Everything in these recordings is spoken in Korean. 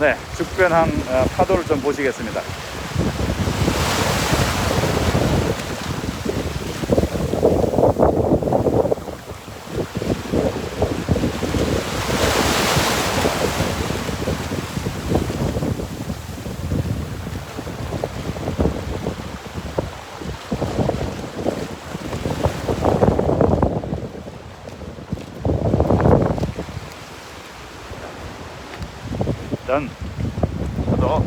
네, 죽변항 어, 파도를 좀 보시겠습니다. 일단 저도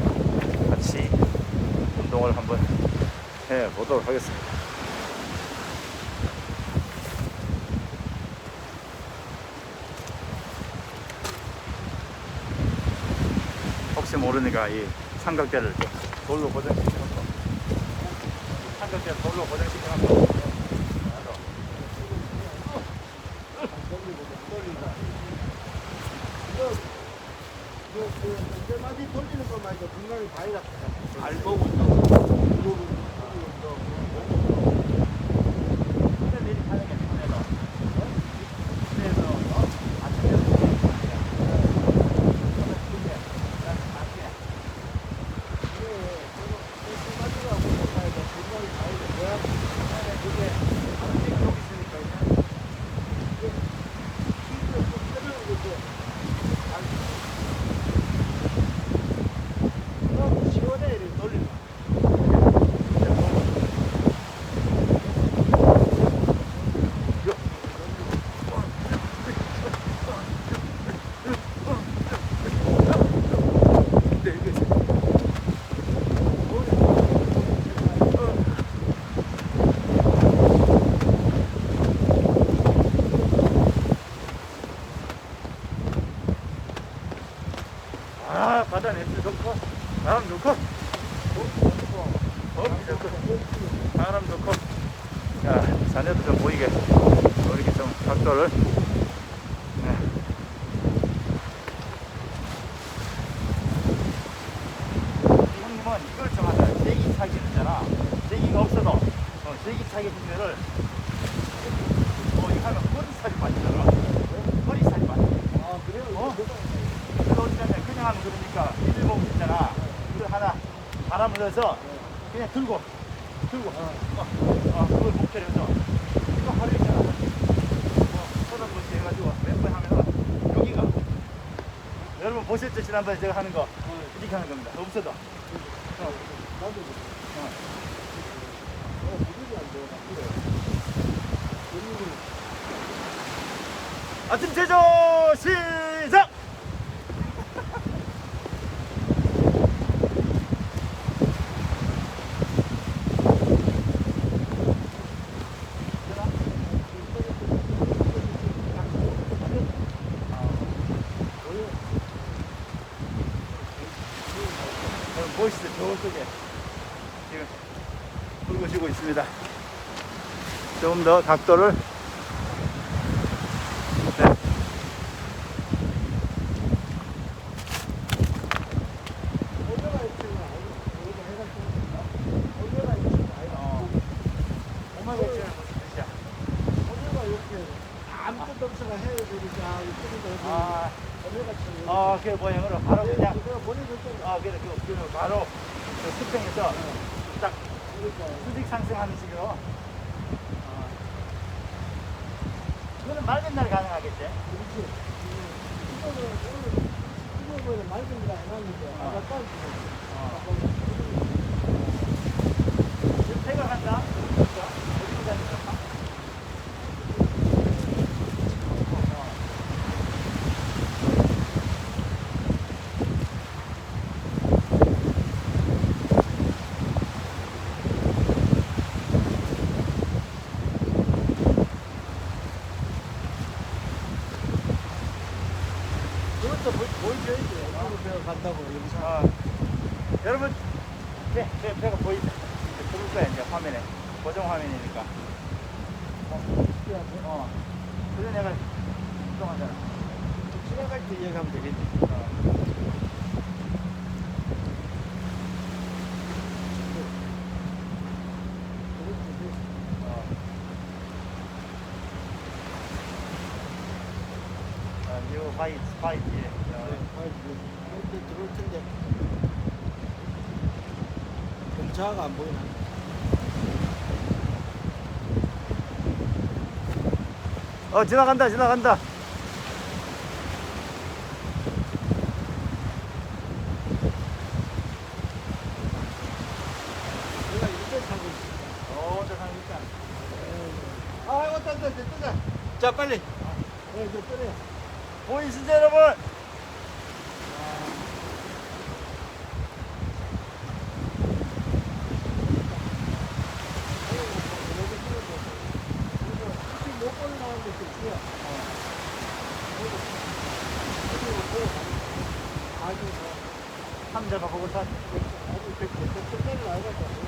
같이 운동을 한번 해 보도록 하겠습니다. 혹시 모르니까 이 삼각대를 좀 돌로 고정시켜놓고 삼각대 돌로 고정시켜놓고 돌리는 것만 해도 건강이 많이 나쁘다. 잘 보고 있다고. 시원해 이렇게 돌리는 아 바다 냄새 좋고 바람 좋고 어, 좋고 바람 좋고 자 자네도 좀 보이게. 이렇게 좀 각도를. 네. 이 형님은 이걸 좀 하자. 세기 차기 있잖아. 세기가 없어도. 어, 세기 차기 분면을 어 이거 하면 허리살이 빠지잖아. 허리살이 빠져 아 그래요? 어? 그거 어쩌냐? 그냥 하면 그러니까 일봉 있잖아. 이거 하나 바람을 넣어서 그냥 들고 들고 어, 어, 그걸 목표로 해서. 이거 하루 있잖아 뭐 서른 번씩 해가지고 몇 번 하면은 여기가. 여러분 보셨죠? 지난번에 제가 하는 거? 이렇게 하는 겁니다. 없어도 어, 나도 어. 어 무릎이 안 돼요. 아침 제조 시작! 여러분 보이시죠? 저쪽에 지금 불고 지고 있습니다. 조금 더 각도를 네. 어. 지금 아, 어, 그 모양으로 바로 그냥, 내가 보내줬잖아. 그 바로 그 수평에서 딱 수직 상승하는 식으로. 어. 그거는 맑은 날 가능하겠지? 그렇지. 이거는 오늘 이거는 맑은 어. 아까 딱 어. 지금 퇴근한다? 어디로 다니는 거야? 그것도 보- 보여줘야지. 나도 배가 간다고 여기서. 어. 여러분, 배, 배, 배가 보인다. 이제 들을 거야, 이제 화면에. 고정 화면이니까. 어. 그래서 내가 운동하잖아. 지나갈 때 이해가면 되겠지. 어. 어. 어, 뉴 화이트, 화이트. 어. 네, 들어올 텐데. 경차가 안 보이나? 어 지나간다 지나간다. 어 아. 자 빨리 예, 이제 꺼내. 보이시죠 여러분 못 꺼내 나오는데 좀 쉬어. 아주 뭐, 삼자가 보고 산 아주 그, 그, 그, 끝까지 나가자.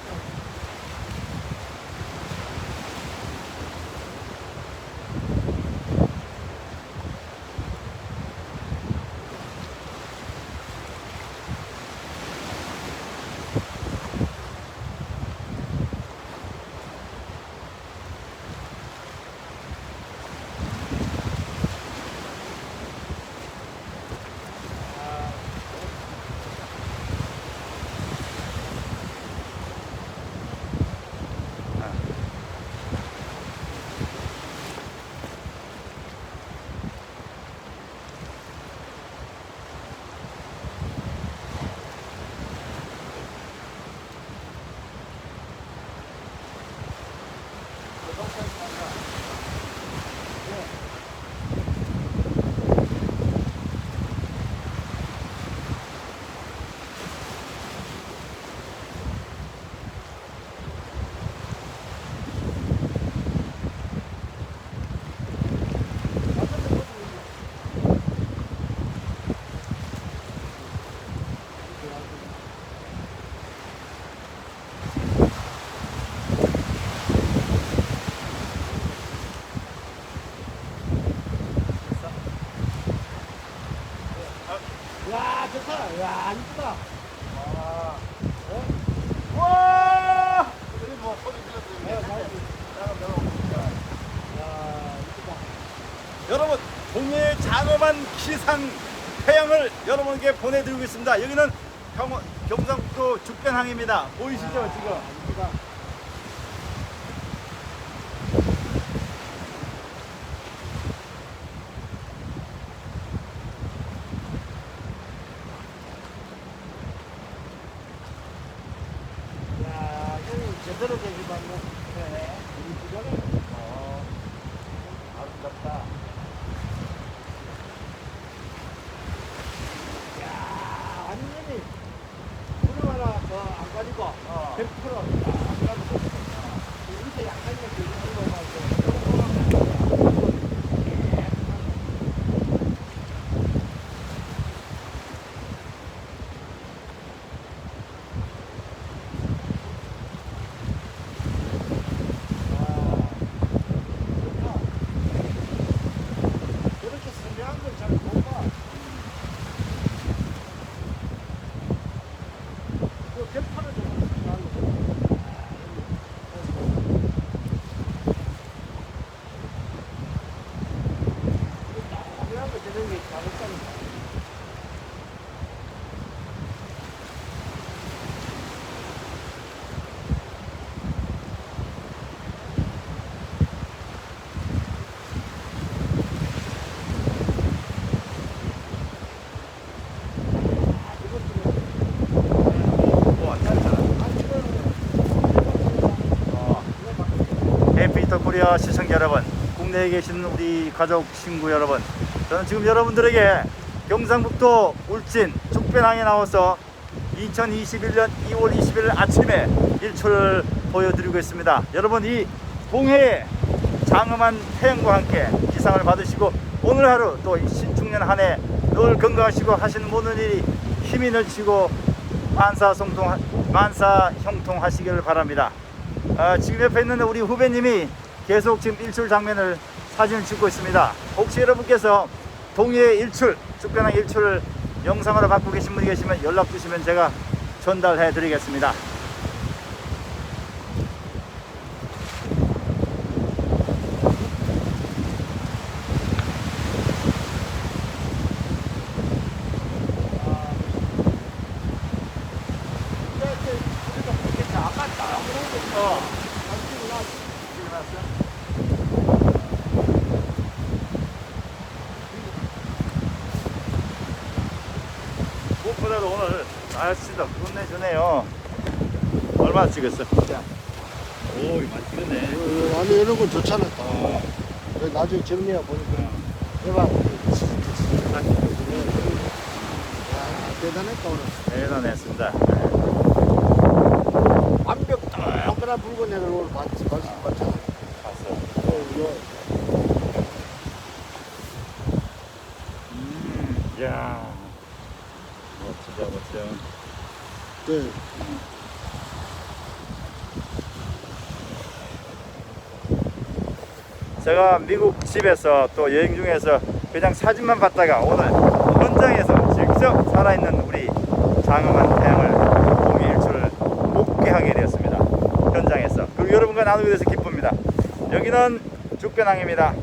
야, 좋다. 야, 이쁘다. 와 야, 이쁘다. 여러분 동해의 기상 태양을 여러분께 보내드리고 있습니다 여기는 경원, 경상북도 죽변항입니다 보이시죠 지금 제대로 되기 봤네. 그래. 우리 부자네. 어, 아름답다 야, 완전히 구름 하나 더안 가지고 어. 100%안 가지고 이렇게 약간만 들고 이렇게 선명한 걸 잘 못 봐. 그 개판을 좀 하고. 선명한 거 저런 게 잘했다니까. 와 괜찮아 어. 시청자 여러분, 국내에 계신 우리 가족 친구 여러분, 저는 지금 여러분들에게 경상북도 울진 죽변항에 나와서 2021년 2월 20일 아침에 일출을 보여드리고 있습니다. 여러분 이 동해의 장엄한 태양과 함께 기상을 받으시고 오늘 하루 또 신축년 한 해 늘 건강하시고 하시는 모든 일이 힘이 넘치고 만사성통 만사형통하시기를 바랍니다. 아, 지금 옆에 있는 우리 후배님이 계속 지금 일출 장면을 사진을 찍고 있습니다. 혹시 여러분께서 동해 일출, 죽변항 일출을 영상으로 받고 계신 분이 계시면 연락 주시면 제가 전달해 드리겠습니다. 어. 찍어놨어? 무엇보다도 오늘 날씨도 끝내주네요. 얼마나 찍었어? 오, 이거 많이 찍었네. 어, 아니 이런 건 좋잖아. 어. 또. 나중에 정리해 보니까 대박. 야, 대단했다 오늘. 대단했습니다. 완벽 똑같은 물건을 오늘 봤지, 봤지, 봤잖아. 봤어. 어, 이거 음, 이야. 멋지다, 멋져. 네. 제가 미국 집에서 또 여행 중에서 그냥 사진만 봤다가 오늘 현장에서 직접 살아있는 우리 장엄한 태양을 동일출을 목격하게 되었습니다. 현장에서. 그리고 여러분과 나누게 돼서 기쁩니다. 여기는 죽변항입니다.